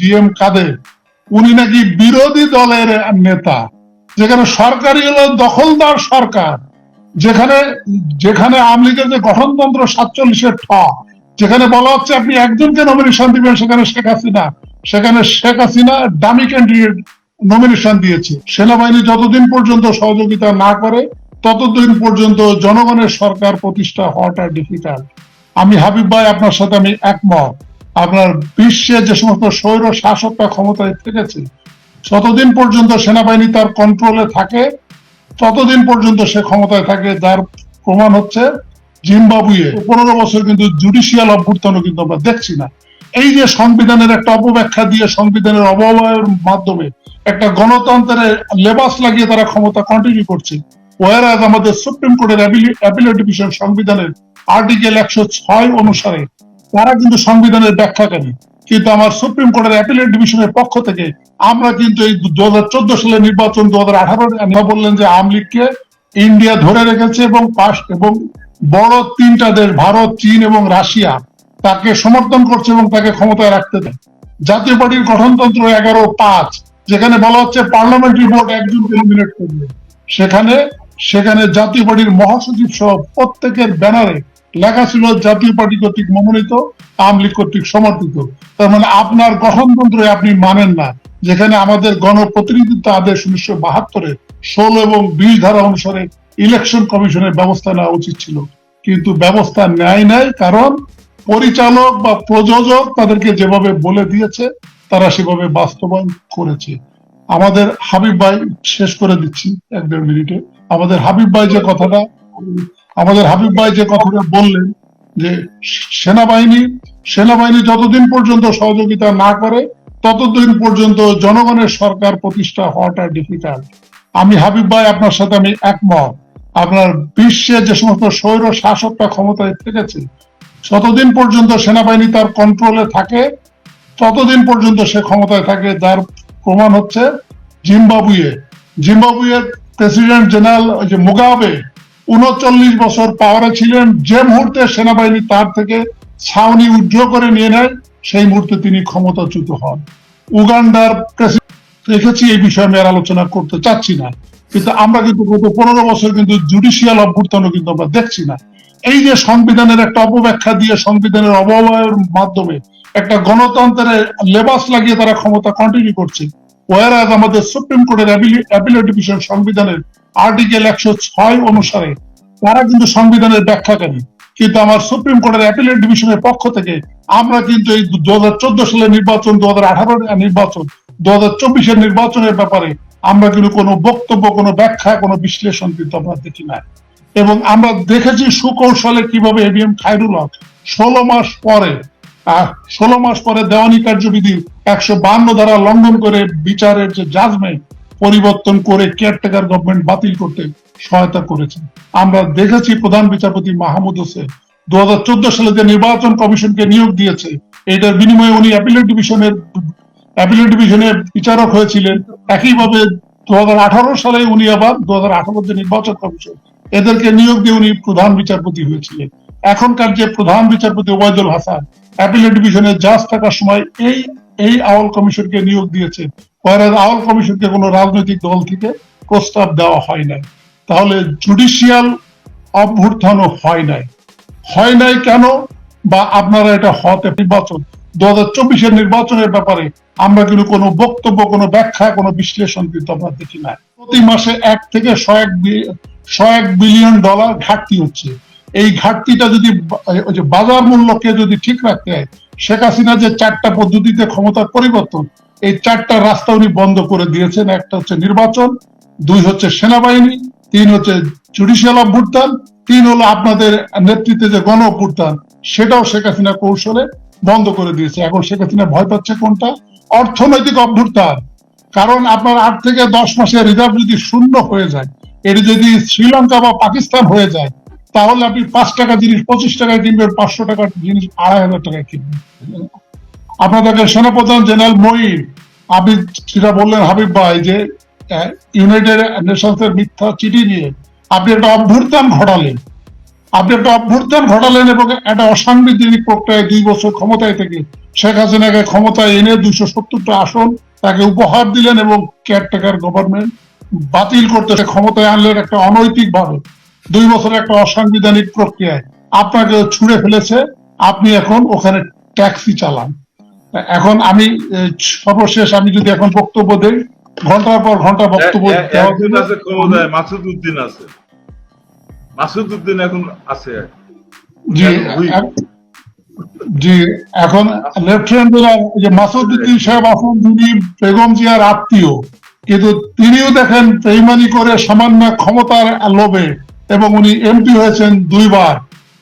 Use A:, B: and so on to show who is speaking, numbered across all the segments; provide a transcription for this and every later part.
A: G M কাদের? উনি নাকি বিরোধী দলের নেতা। যেখানে সরকারি হলো দখলদার সরকার। যেখানে যেখানে আওয়ামী লীগের যে গঠনতন্ত্র সাতচল্লিশের ঠ, যেখানে বলা হচ্ছে আপনি একজনকে নমিনেশন দিবেন, সেখানে শেখ হাসিনা। সেখানে শেখ হাসিনা দামি ক্যান্ডিডেট নমিনেশন দিয়েছে। সেনাবাহিনী যতদিন পর্যন্ত সহযোগিতা না করে, ততদিন পর্যন্ত জনগণের সরকার প্রতিষ্ঠা হওয়াটা ডিফিকাল্ট আমি হাবিব ভাই, আপনার সাথে আমি একমত। আপনার বিশ্বে যে সমস্ত স্বৈর শাসকরা ক্ষমতায় থেকেছে, যতদিন পর্যন্ত সেনাবাহিনী তার কন্ট্রোলে থাকে, ততদিন পর্যন্ত সে ক্ষমতায় থাকে, যার প্রমাণ হচ্ছে জিম্বাবুয়ে। পনেরো বছর কিন্তু জুডিশিয়াল অভ্যুত্থানও কিন্তু আমরা দেখছি না। এই যে সংবিধানের একটা অপব্যাখ্যা দিয়ে সংবিধানের অববায়ের মাধ্যমে একটা গণতন্ত্রের লেবাস লাগিয়ে তারা ক্ষমতা কন্টিনিউ করছে ওয়ারাজ আমাদের সুপ্রিম কোর্টের অ্যাপিলেট ডিভিশন সংবিধানের আর্টিকেল একশো ছয় অনুসারে তারা কিন্তু সংবিধানের ব্যাখ্যাকারী কিন্তু আমার সুপ্রিম কোর্টের অ্যাপিলেট ডিভিশনের পক্ষ থেকে আমরা কিন্তু এই দু হাজার চোদ্দ সালের নির্বাচন দু হাজার আঠারো বললেন যে আওয়ামী লীগকে ইন্ডিয়া ধরে রেখেছে এবং পাশ এবং বড় তিনটা দেশ ভারত, চীন এবং রাশিয়া তাকে সমর্থন করছে এবং তাকে ক্ষমতায় রাখতে দেয়। জাতীয় পার্টির গঠনতন্ত্র এগারো পাঁচ, যেখানে বলা হচ্ছে পার্লামেন্টারি ভোট একজনকে নমিনেট করবে। সেখানে সেখানে জাতীয় পার্টির মহাসচিব সহ প্রত্যেকের ব্যানারে লেখা ছিল জাতীয় পার্টি কর্তৃক মনোনীত, আওয়ামী লীগ কর্তৃক সমর্থিত তার মানে আপনার গঠনতন্ত্রে আপনি মানেন না, যেখানে আমাদের গণপ্রতিনিধিত্ব আদেশ উনিশশো বাহাত্তরে ষোলো এবং বিশ ধারা অনুসারে ইলেকশন কমিশনের ব্যবস্থা নেওয়া উচিত ছিল। কিন্তু ব্যবস্থা নেয় নাই কারণ পরিচালক বা প্রযোজক তাদেরকে যেভাবে বলে দিয়েছে, তারা সেভাবে বাস্তবায়ন করেছে। আমাদের হাবিব ভাই, শেষ করে দিচ্ছি এক দেড় মিনিটে। আমাদের হাবিব ভাই যে কথাটা আমাদের হাবিব ভাই যে কথাটা বললেন যে সেনাবাহিনী সেনাবাহিনী যতদিন পর্যন্ত সহযোগিতা না করে, ততদিন পর্যন্ত জনগণের সরকার প্রতিষ্ঠা হওয়াটা ডিফিকাল্ট আমি হাবিব ভাই আপনার সাথে আমি একমত। আপনার বিশ্বে যে সমস্ত স্বৈর শাসকরা ক্ষমতায় থেকেছে, যতদিন পর্যন্ত সেনাবাহিনী তার কন্ট্রোলে থাকে, ততদিন পর্যন্ত সে ক্ষমতায় থাকে, যার প্রমাণ হচ্ছে জিম্বাবুয়ে। জিম্বাবুয়ের প্রেসিডেন্ট জেনারেল যে মুগাবে উনচল্লিশ বছর পাওয়ারে ছিলেন, যে মুহূর্তে সেনাবাহিনী তার থেকে ছাউনি উজ্জ্ব করে নিয়ে নেয়, সেই মুহূর্তে তিনি ক্ষমতাচ্যুত হন। উগান্ডার রেখেছি, এই বিষয়ে আমি আর আলোচনা করতে চাচ্ছি না। কিন্তু আমরা কিন্তু গত পনেরো বছর কিন্তু জুডিশিয়াল অভ্যুত্থানও কিন্তু আমরা দেখছি না। এই যে সংবিধানের একটা অপব্যাখ্যা দিয়ে সংবিধানের অববায়ের মাধ্যমে একটা গণতন্ত্রের লেবাস লাগিয়ে তারা ক্ষমতা কন্টিনিউ করছে ওয়ারাজ আমাদের সুপ্রিম কোর্টের অ্যাপিলেট ডিভিশন সংবিধানের আর্টিকেল একশো ছয় অনুসারে তারা কিন্তু সংবিধানের ব্যাখ্যাকারী কিন্তু আমার সুপ্রিম কোর্টের অ্যাপিলেট ডিভিশনের পক্ষ থেকে আমরা কিন্তু এই দু হাজার চোদ্দ সালের নির্বাচন, দু হাজার আঠারো নির্বাচন, দু হাজার চব্বিশের নির্বাচনের ব্যাপারে আমরা কিন্তু কোনো বক্তব্য, কোনো ব্যাখ্যা, কোনো বিশ্লেষণ কিন্তু আমরা দেখি না এবং আমরা দেখেছি সুকৌশলে কীভাবে এবিএম খায়রুল হক ষোলো মাস পরে ষোলো মাস পরে দেওয়ানি কার্যবিধি একশো বান্ন ধারা লঙ্ঘন করে বিচারের যে জাজমেন্ট পরিবর্তন করে কেয়ারটেকার গভর্নমেন্ট বাতিল করতে সহায়তা করেছে আমরা দেখেছি প্রধান বিচারপতি মাহমুদ হোসেন দু হাজার চোদ্দ সালে যে নির্বাচন কমিশনকে নিয়োগ দিয়েছে, এটার বিনিময়ে উনি অ্যাপিলেট ডিভিশনের অ্যাপিলেট ডিভিশনের বিচারক হয়েছিলেন। একইভাবে দু হাজার আঠারো সালে উনি আবার দু হাজার আঠারো যে নির্বাচন কমিশন, এদেরকে নিয়োগ দিয়ে উনি প্রধান বিচারপতি হয়েছিলেন। এখনকার যে প্রধান বিচারপতি ওবায়দুল হাসান অ্যাপিলেট ডিভিশনের জাজ থাকার সময় এই এই আওয়াল কমিশনকে নিয়োগ দিয়েছে whereas আওয়াল কমিশনকে কোনো রাজনৈতিক দল থেকে প্রস্তাব দেওয়া হয় নাই। তাহলে জুডিশিয়াল অভ্যুত্থানও হয় নাই। হয় নাই কেন? বা আপনারা এটা হতে নির্বাচন দু হাজার চব্বিশের নির্বাচনের ব্যাপারে আমরা কিন্তু কোনো বক্তব্য, কোনো ব্যাখ্যা, কোনো বিশ্লেষণ কিন্তু আমরা দেখি না প্রতি মাসে এক থেকে শয়েক বিলিয়ন ডলার ঘাটতি হচ্ছে। এই ঘাটতিটা যদি বাজার মূল্যকে যদি ঠিক রাখতে হয়, শেখ হাসিনা যে চারটা পদ্ধতিতে ক্ষমতার পরিবর্তন এই চারটা রাস্তা উনি বন্ধ করে দিয়েছেন। একটা হচ্ছে নির্বাচন, দুই হচ্ছে সেনাবাহিনী, তিন হচ্ছে জুডিশিয়াল অভ্যুত্থান, তিন হলো আপনাদের নেতৃত্বে যে গণ অভ্যুত্থান, সেটাও শেখ হাসিনা কৌশলে বন্ধ করে দিয়েছে। এখন শেখ হাসিনা ভয় পাচ্ছে কোনটা? অর্থনৈতিক অভ্যুত্থান। কারণ আপনার আট থেকে দশ মাসের রিজার্ভ যদি শূন্য হয়ে যায়, এটি যদি শ্রীলঙ্কা বা পাকিস্তান হয়ে যায়, তাহলে আপনি পাঁচ টাকা জিনিস, পঁচিশ টাকায় কিনবেন, পাঁচশো টাকার জিনিস, আড়াই হাজার টাকায় কিনবেন। আপনাদেরকে সেনাপ্রধান জেনারেল মঈন, আপনি যেটা বললেন হাবিব ভাই যে ইউনাইটেড নেশনস এর মিথ্যা চিঠি নিয়ে আপনি একটা অভ্যুত্থান ঘটালেন। আপনি একটা অভ্যুত্থান ঘটালেন এবং একটা অসাংবিধানিক প্রক্রিয়ায় দুই বছর ক্ষমতায় থেকে শেখ হাসিনাকে ক্ষমতায় এনে দুইশো সত্তরটা আসন তাকে উপহার দিলেন এবং কেয়ারটেকার গভর্নমেন্ট বাতিল করতে ক্ষমতায় আনলেন একটা অনৈতিক ভাবে দুই বছর একটা অসাংবিধানিক প্রক্রিয়ায়। আপনাকে ছুঁড়ে ফেলেছে, আপনি এখন ওখানে ট্যাক্সি চালান। এখন আমি সর্বশেষ আমি যদি এখন বক্তব্য দেই ঘণ্টার পর ঘণ্টা বক্তব্য।
B: আছে ক্ষমতায় মাসুদ উদ্দিন আছে। মাসুদ উদ্দিন এখন আছে।
A: জি জি এখন লেফটেন্যান্ট জেনারেল যে মাসুদ্দিন সাহেব আছেন যিনি বেগম জিয়ার আত্মীয় কিন্তু তিনিও দেখেন বেইমানি করে সামান্য ক্ষমতার লোভে এবং উনি এমপি হয়েছেন দুইবার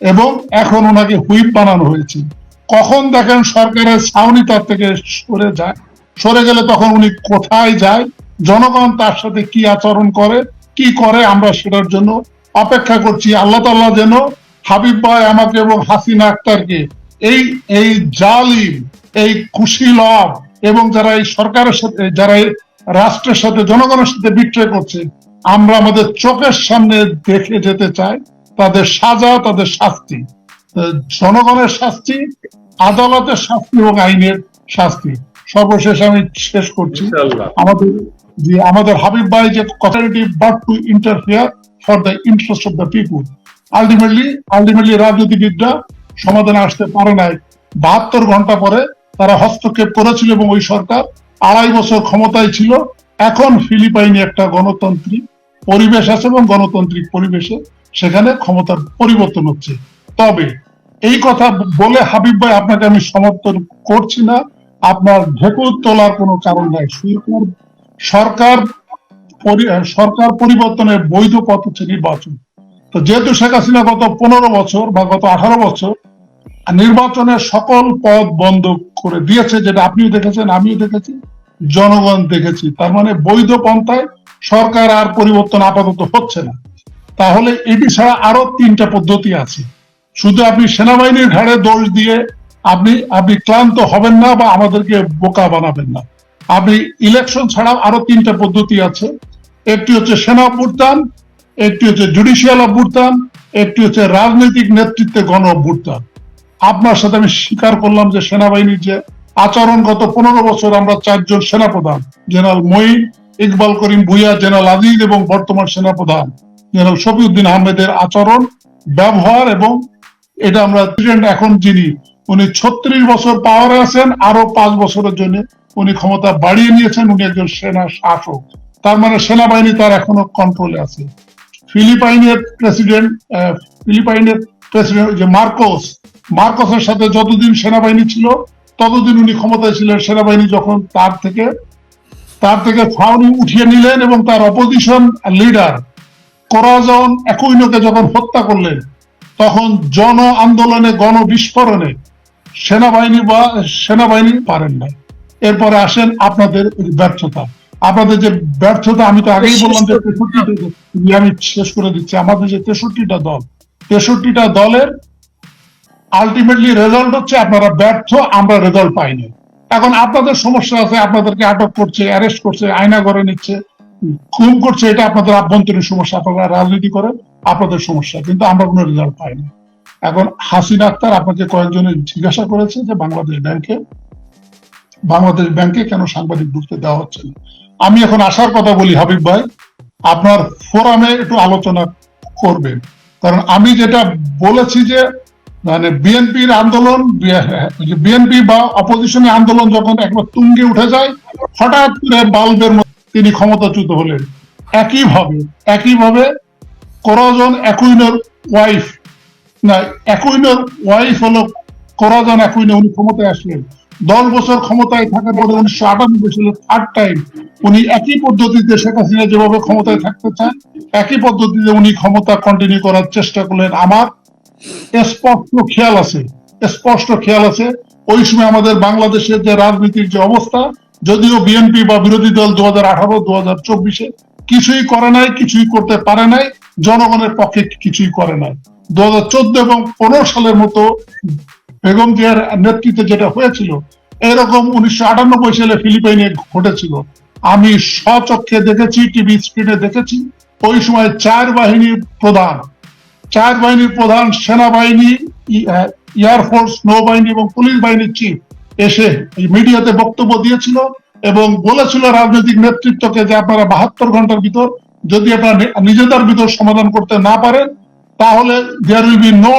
A: এবং এখন ওনাকে হুইপ বানানো হয়েছে। কখন দেখেন সরকারের ছাউনি তার থেকে সরে যায়? সরে গেলে তখন উনি কোথায় যায়? জনগণ তার সাথে কি আচরণ করে, কি করে আমরা সেটার জন্য অপেক্ষা করছি। আল্লাহ তাল্লাহ যেন হাবিব ভাই আমাকে এবং হাসিনা আক্তারকে এই এই জালিম, এই কুশীলভ এবং যারা এই সরকারের সাথে, যারা রাষ্ট্রের সাথে, জনগণের সাথে বিক্রয় করছে, আমরা আমাদের চোখের সামনে দেখে যেতে চাই। তাদের সাজা, তাদের শাস্তি। জনগণের শাস্তি আদালতের শাস্তি এবং আইনের শাস্তি। সর্বশেষ আমি শেষ করছি। আমাদের যে আমাদের হাবিব ভাই যে কথাটি but to interfere for the interest of the people ultimately ultimately রাজনীতিবিদরা সমাধানে আসতে পারে নাই। বাহাত্তর ঘণ্টা পরে তারা হস্তক্ষেপ করেছিল এবং ওই সরকার আড়াই বছর ক্ষমতায় ছিল। এখন ফিলিপাইনে একটা গণতান্ত্রিক পরিবেশ আছে এবং গণতান্ত্রিক পরিবেশে সেখানে ক্ষমতার পরিবর্তন হচ্ছে। তবে এই কথা বলে হাবিব ভাই আপনাকে আমি সমর্থন করছি না। আপনার ঢেকুর তোলার কোনো কারণ নাই। সরকার সরকার সরকার পরিবর্তনের বৈধ পথ হচ্ছে নির্বাচন। তো যেহেতু শেখ হাসিনা গত পনেরো বছর বা গত আঠারো বছর নির্বাচনের সকল পথ বন্ধ করে দিয়েছে, যেটা আপনিও দেখেছেন, আমিও দেখেছি, জনগণ দেখেছি। তার মানে বৈধ পন্থায় সরকার আর পরিবর্তন আপাতত হচ্ছে না। তাহলে এটি ছাড়া আরও তিনটা পদ্ধতি আছে। শুধু আপনি সেনাবাহিনীর ঘাড়ে দোষ দিয়ে আপনি আপনি ক্লান্ত হবেন না বা আমাদেরকে বোকা বানাবেন না। আপনি ইলেকশন ছাড়াও আরও তিনটা পদ্ধতি আছে। একটি হচ্ছে সেনা অভ্যুত্থান, একটি হচ্ছে জুডিশিয়াল অভ্যুত্থান, একটি হচ্ছে রাজনৈতিক নেতৃত্বে গণ অভ্যুত্থান। আপনার সাথে আমি স্বীকার করলাম যে সেনাবাহিনীর যে আচরণ, গত পনেরো বছর আমরা চারজন সেনাপ্রধান, জেনারেল মঈন, ইকবাল করিম ভুইয়া, জেনারেল আজিজ এবং বর্তমান সেনাপ্রধান, জেনারেল শফিউদ্দিন আহমেদের আচরণ, ব্যবহার এবং এটা আমরা প্রেসিডেন্ট এখন যিনি, উনি ছত্রিশ বছর পাওয়ারে আছেন আরও পাঁচ বছরের জন্য উনি ক্ষমতা বাড়িয়ে নিয়েছেন, উনি একজন সেনা শাসক। তার মানে সেনাবাহিনী তার এখনও কন্ট্রোলে আছে। ফিলিপাইনের প্রেসিডেন্ট ফিলিপাইনের প্রেসিডেন্ট যে মার্কোস, মার্কোসের সাথে যতদিন সেনাবাহিনী ছিল, ততদিন উনি ক্ষমতায় ছিলেন। সেনাবাহিনী যখন তার থেকে তার থেকে ফাউনি উঠিয়ে নিলেন এবং তার অপোজিশন লিডার কোরাজন একুইনোকে যখন হত্যা করলেন তখন জন আন্দোলনে গণ বিস্ফোরণে সেনাবাহিনী বা সেনাবাহিনী পারেন না। এরপরে আসেন আপনাদের ব্যর্থতা। আপনাদের যে ব্যর্থতা আমি তো আগেই বললাম যে তেষট্টিটা জি, আমি শেষ করে দিচ্ছি। আমাদের যে তেষট্টিটা দল তেষট্টিটা দলের আলটিমেটলি রেজাল্ট হচ্ছে আপনারা ব্যর্থ আমরা রেজাল্ট পাইনি। এখন আপনাদের সমস্যা আছে আপনাদেরকে আটক করছে অ্যারেস্ট করছে আয়না করে নিচ্ছে খুন করছে এটা আপনাদের আভ্যন্তরীণ সমস্যা। আপনারা রাজনীতি করেন আপনাদের সমস্যা, কিন্তু আমরা কোনো রেজাল্ট পাইনি। এখন হাসিনা আক্তার আপনাকে কয়েকজনে জিজ্ঞাসা করেছে যে বাংলাদেশ ব্যাংকে বাংলাদেশ ব্যাংকে কেন সাংবাদিক ঢুকতে দেওয়া হচ্ছে না? আমি এখন আসার কথা বলি, হাবিব ভাই, আপনার ফোরামে একটু আলোচনা করবেন। কারণ আমি যেটা বলেছি যে মানে বিএনপির আন্দোলন, বিএনপি বা অপোজিশনের আন্দোলন যখন একবার তুঙ্গে উঠে যায়, হঠাৎ করে বাল্বের তিনি ক্ষমতাচ্যুত হলেন। একইভাবে একইভাবে কোরাজন একুইনোর ওয়াইফ না, একুইনোর ওয়াইফ হলো কোরাজন একুইনো, উনি ক্ষমতায় আসলেন। দশ বছর ক্ষমতায় থাকার পরে উনিশশো আটানব্বই সালে থার্ড টাইম উনি একই পদ্ধতিতে শেখ হাসিনা যেভাবে ক্ষমতায় থাকতে চান একই পদ্ধতিতে উনি ক্ষমতা কন্টিনিউ করার চেষ্টা করলেন। আমার স্পষ্ট খেয়াল আছে, স্পষ্ট খেয়াল আছে, ওই সময় আমাদের বাংলাদেশের যে রাজনীতির যে অবস্থা, যদিও বিএনপি বা বিরোধী দল দু হাজার আঠারো দু হাজার চব্বিশে কিছুই করে নাই, কিছুই করতে পারে নাই, জনগণের পক্ষে কিছুই করে নাই। দু হাজার চোদ্দ এবং পনেরো সালের মতো বেগম জিয়ার নেতৃত্বে যেটা হয়েছিল, এরকম উনিশশো আটানব্বই সালে ফিলিপাইনে ঘটেছিল। আমি স্বচক্ষে দেখেছি, টিভি স্ক্রিনে দেখেছি, ওই সময় চার বাহিনীর প্রধান। চার বাহিনীর প্রধান সেনাবাহিনী এয়ারফোর্স নৌবাহিনী এবং পুলিশ বাহিনীর চিফ এসে মিডিয়াতে বক্তব্য দিয়েছিল। এবং বলেছিল রাজনৈতিক নেতৃত্বকে যে আপনারা বাহাত্তর ঘণ্টার ভিতর যদি আপনারা নিজেদের ভিতর সমাধান করতে না পারেন, তাহলে দেয়ার উইল বি নো